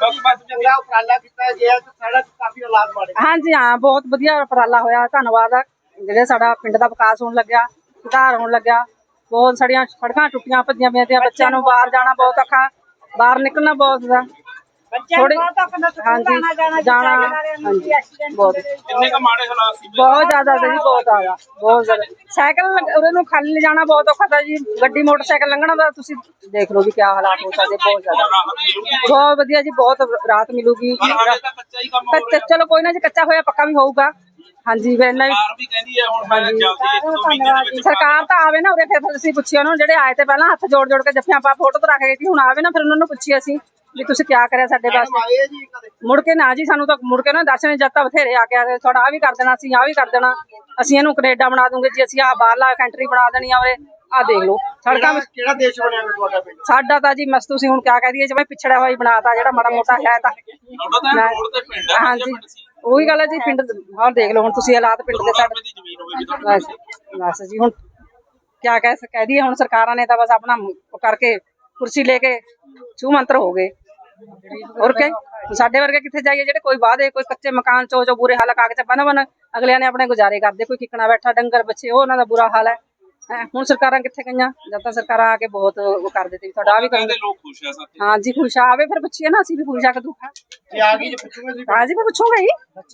ਬਸ ਚੰਗਾ ਉਪਰਾਲਾ ਕੀਤਾ ਗਿਆ ਤੇ ਸੜਕ ਕਾਫੀ ਹਾਲਾਤ ਮਾੜੇ ਹਾਂਜੀ ਹਾਂ ਬਹੁਤ ਵਧੀਆ ਉਪਰਾਲਾ ਹੋਇਆ। ਧੰਨਵਾਦ ਆ। ਜਿਹੜੇ ਸਾਡਾ ਪਿੰਡ ਦਾ ਵਿਕਾਸ ਹੋਣ ਲੱਗਿਆ ਸੁਧਾਰ ਹੋਣ ਲੱਗਿਆ। ਬਹੁਤ ਸਾਡੀਆਂ ਸੜਕਾਂ ਟੁੱਟੀਆਂ ਭੱਜੀਆਂ ਪਈਆਂ ਤੇ ਬੱਚਿਆਂ ਨੂੰ ਬਾਹਰ ਜਾਣਾ ਬਹੁਤ ਔਖਾ ਬਾਹਰ ਨਿਕਲਣਾ ਬਹੁਤ ਦਾ ਥੋੜੀ ਹਾਂਜੀ ਜਾਣਾ ਹਾਂਜੀ ਬਹੁਤ। ਕਿੰਨੇ ਕ ਮਾੜੇ ਹਾਲਾਤ ਸੀ? ਬਹੁਤ ਜ਼ਿਆਦਾ ਜੀ ਬਹੁਤ ਜ਼ਿਆਦਾ ਬਹੁਤ ਜ਼ਿਆਦਾ। ਸਾਈਕਲ ਉਹਦੇ ਨੂੰ ਖਾਲੀ ਲਿਜਾਣਾ ਬਹੁਤ ਔਖਾ ਤਾਂ ਜੀ ਗੱਡੀ ਮੋਟਰਸਾਈਕਲ ਲੰਘਣਾ ਦਾ ਤੁਸੀਂ ਦੇਖ ਲਓ ਵੀ ਕੀ ਹਾਲਾਤ ਹੋ ਸਕਦੇ ਬਹੁਤ ਜ਼ਿਆਦਾ। ਬਹੁਤ ਵਧੀਆ ਜੀ ਬਹੁਤ ਰਾਤ ਮਿਲੂਗੀ। ਕੱਚਾ ਚਲੋ ਕੋਈ ਨਾ ਜੀ ਕੱਚਾ ਹੋਇਆ ਪੱਕਾ ਵੀ ਹੋਊਗਾ। ਹਾਂਜੀ ਫਿਰ ਇੰਨਾ ਵੀ ਸਰਕਾਰ ਵੀ ਕਹਿੰਦੀ ਹੈ ਹੁਣ ਮੈਂ ਜਲਦੀ ਇੱਕ ਦੋ ਮਹੀਨੇ ਦੇ ਵਿੱਚ ਸਰਕਾਰ ਤਾਂ ਆਵੇ ਨਾ ਉਰੇ ਫਿਰ ਫਿਰ ਅਸੀਂ ਪੁੱਛਿਆ ਉਹਨਾਂ ਨੂੰ ਜਿਹੜੇ ਆਏ ਤੇ ਪਹਿਲਾਂ ਹੱਥ ਜੋੜ ਜੋੜ ਕੇ ਜੱਫੀਆਂ ਪਾ ਫੋਟੋ ਤੇ ਰੱਖ ਗਏ ਸੀ ਹੁਣ ਆਵੇ ਨਾ ਫਿਰ ਉਹਨਾਂ ਨੂੰ ਪੁੱਛੀ ਅਸੀਂ ਵੀ ਤੁਸੀਂ ਕੀ ਕਰਿਆ ਸਾਡੇ ਵਾਸਤੇ। ਆ ਮੁੜ ਕੇ ਨਾ ਜੀ ਸਾਨੂੰ ਤਾਂ ਮੁੜ ਕੇ ਨਾ ਦਰਸ਼ਨ ਜੱਤਾ ਬਥੇਰੇ ਆ ਕੇ ਆਏ ਤੁਹਾਡਾ ਆ ਵੀ ਕਰ ਦੇਣਾ ਅਸੀਂ ਆ ਵੀ ਕਰ ਦੇਣਾ। ਅਸੀਂ ਇਹਨੂੰ ਕੈਨੇਡਾ ਬਣਾ ਦੂੰਗੇ ਜੀ ਅਸੀਂ ਆ ਬਾਹਰਲਾ ਕੰਟਰੀ ਬਣਾ ਦੇਣੀ ਆ ਉਰੇ। ਆ ਦੇਖ ਲਓ। ਸੜਕਾਂ ਵਿੱਚ ਕਿਹੜਾ ਦੇਸ਼ ਬਣਿਆ ਫਿਰ ਤੁਹਾਡਾ ਪਿੰਡ? ਸਾਡਾ ਤਾਂ ਜੀ ਮਸ ਤੁਸੀਂ ਹੁਣ ਕਿਆ ਕਹਿ ਦਈਏ ਜਿਵੇਂ ਪਿਛੜਿਆ ਹੋਇਆ ਹੀ ਬਣਾਤਾ ਜਿਹੜਾ ਮਾੜਾ ਮੋਟਾ ਹੈ ਤਾਂ। ਤੁਹਾਡਾ ਤਾਂ ਮੈਂ- ਰੋਡ ਤੇ ਪਿੰਡ ਹੈ ਹਾਂਜੀ। ਉਹੀ ਗੱਲ ਹੈ ਜੀ ਪਿੰਡ ਹਾਂ ਦੇਖ ਲਓ ਹੁਣ ਤੁਸੀਂ ਹਾਲਾਤ ਪਿੰਡ ਦੇ ਸਾਡੇ ਬਸ ਬਸ ਜੀ ਹੁਣ ਕਿਆ ਕਹਿ ਕਹਿ ਦਈਏ ਹੁਣ ਸਰਕਾਰਾਂ ਨੇ ਤਾਂ ਬਸ ਆਪਣਾ ਉਹ ਕਰਕੇ ਕੁਰਸੀ ਲੈ ਕੇ ਛੂ ਮੰਤਰ ਹੋ ਗਏ। ਹੋਰ ਕੀ ਸਾਡੇ ਵਰਗੇ ਕਿੱਥੇ ਜਾਈਏ ਜਿਹੜੇ ਕੋਈ ਵਾਦੇ ਕੋਈ ਕੱਚੇ ਮਕਾਨ ਚੋ ਜੋ ਬੁਰੇ ਹਾਲ ਕਾਗਜ਼ ਬਨ ਬਨ ਅਗਲਿਆਂ ਨੇ ਆਪਣੇ ਗੁਜ਼ਾਰੇ ਕਰਦੇ ਕੋਈ ਕਿਕਣਾ ਬੈਠਾ ਡੰਗਰ ਬੱਚੇ ਉਹ ਉਹਨਾਂ ਦਾ ਬੁਰਾ ਹਾਲ ਹੈ। ਹੈਂ, ਹੁਣ ਸਰਕਾਰਾਂ ਕਿੱਥੇ ਗਈਆਂ? ਜਦ ਤਾਂ ਸਰਕਾਰਾਂ ਆ ਕੇ ਬਹੁਤ ਉਹ ਕਰ ਦਿੱਤੀ ਤੁਹਾਡਾ ਆ ਵੀ ਕਹਿੰਦੇ ਕਰਾਂਗੇ ਲੋਕ ਖੁਸ਼ ਆ ਸਾਥੀ ਹਾਂ ਜੀ ਖੁਸ਼ ਆਵੇ ਫਿਰ ਪੁੱਛੀਏ ਨਾ ਅਸੀਂ ਵੀ ਖੁਸ਼ ਆ ਕੇ ਦੁੱਖ ਜੇ ਆ ਗਈ ਜੇ ਪੁੱਛੂਗੇ ਜੀ ਹਾਂ ਜੀ ਮੈਂ ਪੁੱਛੂਗਾ ਹੀ।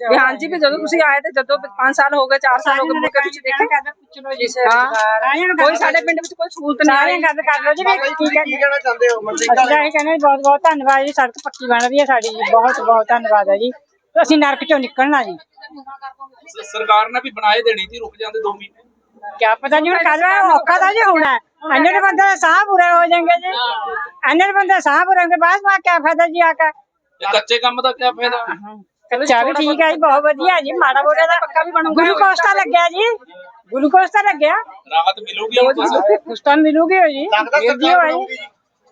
ਵੀ ਹਾਂ ਜੀ ਵੀ ਜਦੋਂ ਤੁਸੀਂ ਆਏ ਤੇ ਜਦੋਂ 5 ਸਾਲ ਹੋ ਗਏ 4 ਸਾਲ ਹੋ ਗਏ ਮੁੜ ਕੇ ਤੁਸੀਂ ਦੇਖਿਆ ਹਾਂ। ਕੋਈ ਸਾਡੇ ਪਿੰਡ ਵਿੱਚ ਕੋਈ ਸਹੂਲਤ ਨਹੀਂ ਆਈ। ਗੱਲ ਕਰ ਲਓ ਜੀ ਵੀ ਜੀ। ਤੁਸੀਂ ਕੀ ਕਹਿਣਾ ਚਾਹੁੰਦੇ ਹੋ ਮੰਡੀ ਅਸੀਂ ਤਾਂ ਇਹ ਕਹਿੰਦੇ ਬਹੁਤ ਬਹੁਤ ਧੰਨਵਾਦ ਜੀ ਸੜਕ ਪੱਕੀ ਬਣ ਰਹੀ ਹੈ ਸਾਡੀ ਜੀ ਬਹੁਤ ਬਹੁਤ ਧੰਨਵਾਦ ਹੈ ਜੀ। ਅਸੀਂ ਨਰਕ ਚੋਂ ਨਿਕਲਣਾ ਜੀ। ਸ- ਸਰਕਾਰ ਨੇ ਵੀ ਬਣਾਏ ਦੇਣੀ ਸੀ ਰੁਕ ਜਾਂਦੇ 2 ਮਹੀਨੇ। ਕਿਆ ਪਤਾ ਜੀ ਹੁਣ ਕੱਲ ਔਖਾ ਤਾਂ ਜੀ ਹੋਣਾ। ਅੰਨੇ ਦੇ ਬੰਦੇ ਦੇ ਸਾਹ ਪੂਰੇ ਹੋ ਜਾਣਗੇ ਜੀ। ਅੰਨੇ ਦੇ ਬੰਦੇ ਸਾਹ ਪੂਰੇ ਹੋਣਗੇ ਬਾਅਦ ਮਾ ਕਿਆ ਫਾਇਦਾ ਜੀ ਆਕਾ ਇਹ ਕੱਚੇ ਕੰਮ ਦਾ ਕੀ ਫਾਇਦਾ? ਕੱਚਾ ਵੀ ਠੀਕ ਹੈ ਜੀ ਬਹੁਤ ਵਧੀਆ ਜੀ ਮਾੜਾ ਮੋਟਾ ਦਾ ਪੱਕਾ ਵੀ ਬਣੂਗਾ। ਗਲੂਕੋਸ ਤਾਂ ਲੱਗਿਆ ਜੀ। ਗਲੂਕੋਸ ਤਾਂ ਲੱਗਿਆ। ਰਾਹਤ ਮਿਲੂਗੀ ਤੁਹਾਨੂੰ? ਕੁਛ ਤਾਂ ਮਿਲੂਗੀ ਹੋ ਜੀ।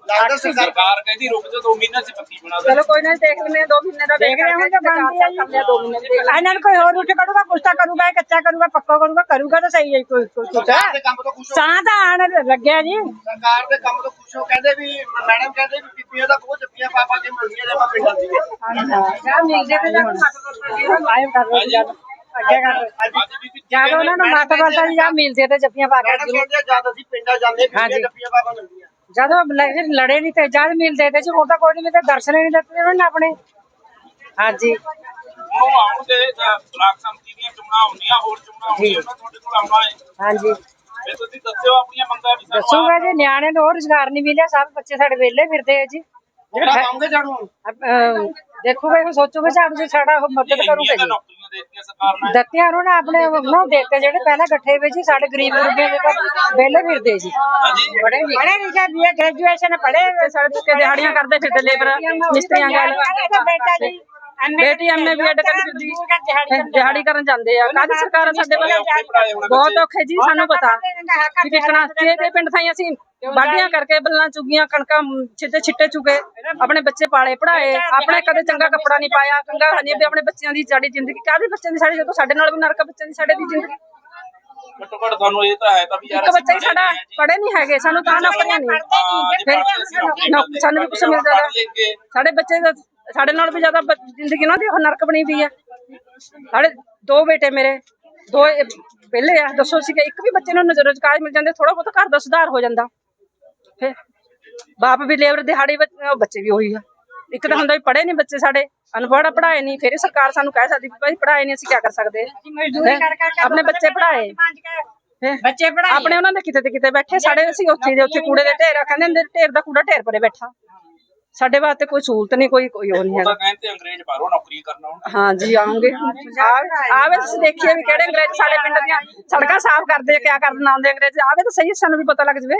ਲੱਗਦਾ ਮਿਲਦੀ ਸਰਕਾਰ ਜੀ ਕਹਿੰਦੀ ਰੁਕ ਜਾ 2 ਮਹੀਨੇ ਚ ਪੱਕੀ ਬਣਾ ਦੇ ਚਲੋ ਕੋਈ ਨਾ ਦੇਖ ਲੈਂਦੇ 2 ਮਹੀਨੇ ਦਾ ਦੇਖ ਰਹੇ ਹਾਂ ਤਾਂ ਬਣਦੀ ਹੈ। ਜੀ। ਕਰ ਲਿਆ 2 ਮਹੀਨੇ ਦੇ ਇਹਨਾਂ ਨੂੰ ਕੋਈ ਹੋਰ ਉੱਠ ਕਰੂਗਾ ਕੁਛ ਤਾਂ ਕਰੂਗਾ ਕੱਚਾ ਕਰੂਗਾ ਪੱਕਾ ਕਰੂਗਾ ਕਰੂਗਾ ਤਾਂ ਸਹੀ ਹੈ ਕੋਈ ਕੋਈ ਕੁਛ ਸਰਕਾਰ ਦੇ ਕੰਮ ਤੋਂ ਖੁਸ਼ ਹੋ ਸਾਹ ਤਾਂ ਆਣ ਲੱਗਿਆ ਜੀ। ਸਰਕਾਰ ਦੇ ਕੰਮ ਤੋਂ ਖੁਸ਼ ਹੋ ਕਹਿੰਦੇ ਵੀ ਮੈਡਮ ਕਹਿੰਦੇ ਵੀ ਬੀਬੀਆਂ ਦਾ ਬਹੁਤ ਜੱਫੀਆਂ ਪਾ ਪਾ ਕੇ ਮਿਲਦੀਆਂ ਨੇ ਆਪਾਂ ਪਿੰਡਾਂ ਦੀਆਂ ਜਾਂ ਮਿਲਦੇ ਤੇ ਜਾਂ ਕਰ ਜੀ ਅੱਗੇ ਕਰ ਜਦ ਉਹਨਾਂ ਨੂੰ ਮੱਤ ਵਰਤਾ ਜੀ ਜਾਂ ਮਿਲਦੇ ਤੇ ਜੱਫੀਆਂ ਪਾ ਕੇ ਮੈਡਮ ਕਹਿੰਦੇ ਆ, ਜਦ ਅਸੀਂ ਪਿੰਡਾਂ ਜਾਂਦੇ ਜੱਫੀਆਂ ਪਾ ਪਾ ਮਿਲਦੀਆਂ। ਜਦੋਂ ਲੜੇ ਨਹੀਂ ਤੇ ਜਦ ਮਿਲਦੇ ਤੇ ਜੀ ਤਾਂ ਕੋਈ ਨਹੀਂ ਮਿਲਦੇ ਦਰਸ਼ਨ ਹੀ ਨਹੀਂ ਦਿੱਤੇ ਉਹਨਾਂ ਨੇ ਆਪਣੇ। ਹਾਂਜੀ। ਉਹ ਆਉਣਗੇ ਤਾਂ ਬਲਾਕ ਸੰਮਤੀ ਦੀਆਂ ਚੋਣਾਂ ਹੁੰਦੀਆਂ ਹੋਰ ਚੋਣਾਂ ਹੁੰਦੀਆਂ ਉਹਨਾਂ ਤੁਹਾਡੇ ਕੋਲ ਆਉਣਾ ਹੈ। ਹਾਂਜੀ। ਫਿਰ ਤੁਸੀਂ ਦੱਸਿਓ ਆਪਣੀਆਂ ਮੰਗਾਂ ਵੀ ਸਾਨੂੰ ਦੱਸੂਗਾ ਜੀ ਨਿਆਣੇ ਨੂੰ ਹੋਰ ਰੁਜ਼ਗਾਰ ਨਹੀਂ ਮਿਲਿਆ ਸਭ ਬੱਚੇ ਸਾਡੇ ਵਿਹਲੇ ਫਿਰਦੇ ਆ ਜੀ। ਦੇਖੂਗਾ ਇਹ ਸੋਚੂਗਾ ਝਾੜੂ ਜੀ ਸਾਡਾ ਉਹ ਮਦਦ ਕਰੂਗਾ ਇੰਨੀਆਂ ਤਾਂ ਜੀ ਨੌਕਰੀਆਂ ਦੇ ਦਿੱਤੀਆਂ ਸਰਕਾਰ ਨੇ। ਦਿੱਤਿਆਂ ਉਹਨਾਂ ਨੇ ਆਪਣੇ ਉਹਨਾਂ ਦੇਤੇ ਜਿਹੜੇ ਪਹਿਲਾਂ ਇਕੱਠੇ ਹੋਏ ਜੀ ਸਾਡੇ ਗਰੀਬ ਗੁਰਬੇ ਦੇ ਤਾਂ ਵਿਹਲੇ ਫਿਰਦੇ ਜੀ ਬੜੇ ਪੜ੍ਹੇ ਲਿਖੇ ਵੀ ਗ੍ਰੈਜੂਏਸ਼ਨ ਪੜ੍ਹੇ ਸਾਡੇ ਤੁੱਕੇ ਦਿਹਾੜੀਆਂ ਕਰਦੇ ਫਿਰਦੇ ਲੇਬਰ ਮਿਸਤਰੀਆਂ ਗੱਲ ਬੇਟਾ ਜੀ ਬੇਟੀ ਐਮਏ ਬੀਐਡ ਕਰੀ ਫਿਰਦੀ। ਦਿਹਾੜੀ ਕਰਨ ਜਾਂਦੇ ਆ। ਕਾਹਦੀ ਸਰਕਾਰ ਆ ਸਾਡੇ ਵੱਲ? ਬਹੁਤ ਔਖੇ ਜੀ ਸਾਨੂੰ ਪਤਾ। ਕਿ ਕਿਕਣਾ ਤੇ ਦੇ ਪਿੰਡ ਥਾਈ ਅਸੀਂ ਵਾਢੀਆਂ ਕਰਕੇ ਬੱਲਾਂ ਚੁਗੀਆਂ ਕਣਕਾਂ ਛਿੱਟੇ ਛਿੱਟੇ ਚੁਗੇ ਆਪਣੇ ਬੱਚੇ ਪਾਲੇ ਪੜਾਏ ਆਪਣੇ ਕਦੇ ਚੰਗਾ ਕੱਪੜਾ ਨਹੀਂ ਪਾਇਆ ਕੰਗਾ ਹਨੀ ਵੀ ਆਪਣੇ ਬੱਚਿਆਂ ਦੀ ਸਾਡੀ ਜ਼ਿੰਦਗੀ ਕਾਹਦੀ ਬੱਚਿਆਂ ਦੀ ਸਾਡੀ ਜਦੋਂ ਸਾਡੇ ਨਾਲ ਵੀ ਨਰਕ ਬੱਚਿਆਂ ਦੀ ਸਾਡੇ ਦੀ ਜ਼ਿੰਦਗੀ। ਘੱਟੋ ਘੱਟ ਤੁਹਾਨੂੰ ਇਹ ਤਾਂ ਹੈ ਤਾਂ ਵੀ ਯਾਰ ਇੱਕ ਬੱਚਾ ਹੀ ਸਾਡਾ ਪੜੇ ਨਹੀਂ ਹੈਗੇ ਸਾਨੂੰ ਤਾਂ ਨੌਕਰੀਆਂ ਨਹੀਂ। ਫਿਰ ਨੌਕ- ਸਾਨੂੰ ਵੀ ਕੁਛ ਮਿਲ ਜਾਏਗਾ। ਲੈਂਗੇ ਸਾਡੇ ਬੱਚੇ ਦਾ ਸਾਡੇ ਨਾਲ ਵੀ ਜ਼ਿਆਦਾ ਜ਼ਿੰਦਗੀ ਉਹਨਾਂ ਦੀ ਉਹ ਨਰਕ ਬਣੀ ਵੀ ਹੈ ਸਾਡੇ ਦੋ ਬੇਟੇ ਮੇਰੇ ਦੋ ਵਿਹਲੇ ਆ। ਦੱਸੋ ਸੀ ਕਿ ਇੱਕ ਵੀ ਬੱਚੇ ਨੂੰ ਨਜ਼ਰ ਰੁਜ਼ਗਾਰ ਮਿਲ ਜਾਂਦੇ ਥੋੜਾ ਬਹੁਤ ਘਰ ਦਾ ਸੁਧਾਰ ਹੋ ਜਾਂਦਾ। ਫਿਰ ਬਾਪ ਵੀ ਲੇਬਰ ਦਿਹਾੜੀ ਬੱਚ- ਉਹ ਬੱਚੇ ਵੀ ਉਹੀ ਆ। ਇੱਕ ਤਾਂ ਹੁੰਦਾ ਵੀ ਪੜ੍ਹੇ ਨਹੀਂ ਬੱਚੇ ਸਾਡੇ। ਅਨਪੜ੍ਹ ਪੜ੍ਹਾਏ ਨਹੀਂ ਫਿਰ ਸਰਕਾਰ ਸਾਨੂੰ ਕਹਿ ਸਕਦੀ ਵੀ ਭਾਈ ਪੜ੍ਹਾਏ ਨਹੀਂ ਅਸੀਂ ਕੀ ਕਰ ਸਕਦੇ? ਮਜ਼ਦੂਰੀ ਕਰ ਕਰ ਕੇ ਆਪਣੇ ਬੱਚੇ ਪੜ੍ਹਾਏ। ਫਿਰ ਬੱਚੇ ਪੜਾਈ ਆਪਣੇ ਉਹਨਾਂ ਦੇ ਕਿਤੇ ਤੇ ਕਿਤੇ ਬੈਠੇ। ਸਾਡੇ ਅਸੀਂ ਉੱਥੇ ਦੇ ਉੱਥੇ ਕੂੜੇ ਦੇ ਢੇਰ ਆ। ਕਹਿੰਦੇ ਹੁੰਦੇ ਢੇਰ ਦਾ ਕੂੜਾ ਢੇਰ ਪਰੇ ਬੈਠਾ। ਸਾਡੇ ਵਾਸਤੇ ਕੋਈ ਸਹੂਲਤ ਨਹੀਂ ਕੋਈ ਕੋਈ ਉਹ ਨਹੀਂ ਉਹ ਹੈਗਾ। ਤਾਂ ਕਹਿੰਦੇ ਅੰਗਰੇਜ਼ ਬਾਹਰੋਂ ਨੌਕਰੀ ਕਰਨਾ ਹੁਣ ਹਾਂ ਜੀ ਆਉਂਗੇ ਆਵੇ ਤੁਸੀਂ ਦੇਖੀਏ ਵੀ ਕਿਹੜੇ ਅੰਗਰੇਜ਼ ਸਾਡੇ ਪਿੰਡ ਦੀਆਂ ਸੜਕਾਂ ਸਾਫ਼ ਕਰਦੇ ਆ ਕਿਆ ਕਰਨ ਆਉਂਦੇ ਅੰਗਰੇਜ਼। ਆਵੇ ਤਾਂ ਸਹੀ ਸਾਨੂੰ ਵੀ ਪਤਾ ਲੱਗ ਜਵੇ।